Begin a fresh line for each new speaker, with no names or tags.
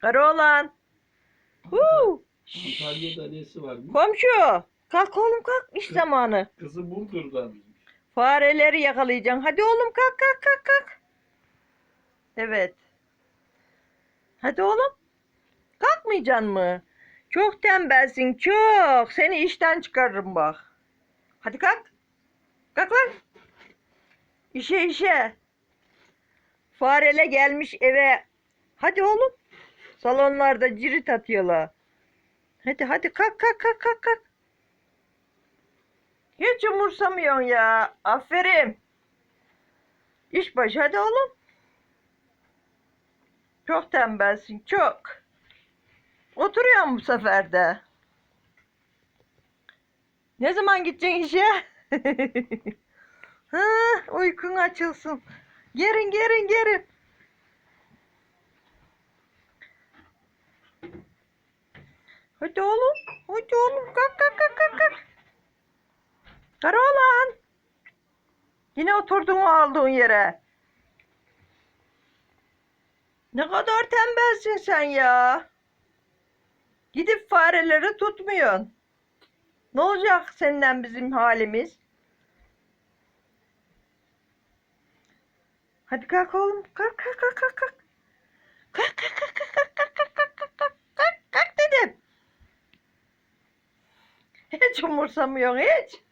Karaoğlan. Huu.
Antalya'da nesi varmış?
Komşu. Kalk oğlum kalk. İş zamanı.
Kızı Burdur'dan.
Fareleri yakalayacaksın. Hadi oğlum kalk kalk kalk kalk. Evet. Hadi oğlum. Kalkmayacaksın mı? Çok tembelsin çok. Seni işten çıkarırım bak. Hadi kalk. Kalk lan. İşe işe. Farele gelmiş eve. Hadi oğlum. Salonlarda cirit atıyorlar. Hadi hadi kalk kalk kalk kalk kalk. Hiç umursamıyorsun ya. Aferin. İş başı hadi oğlum. Çok tembelsin çok. Oturuyorum bu sefer de. Ne zaman gideceksin işe? ha, uykun açılsın. Gerin gerin gerin. Hadi oğlum. Hadi oğlum. Kalk kalk kalk kalk. kalk. Karaoğlan. Yine oturdun o aldığın yere. Ne kadar tembelsin sen ya. Gidip fareleri tutmuyorsun. Ne olacak senden bizim halimiz? Hadi kalk oğlum. Kalk kalk kalk. Kalk Hiç umursamıyorsun hiç.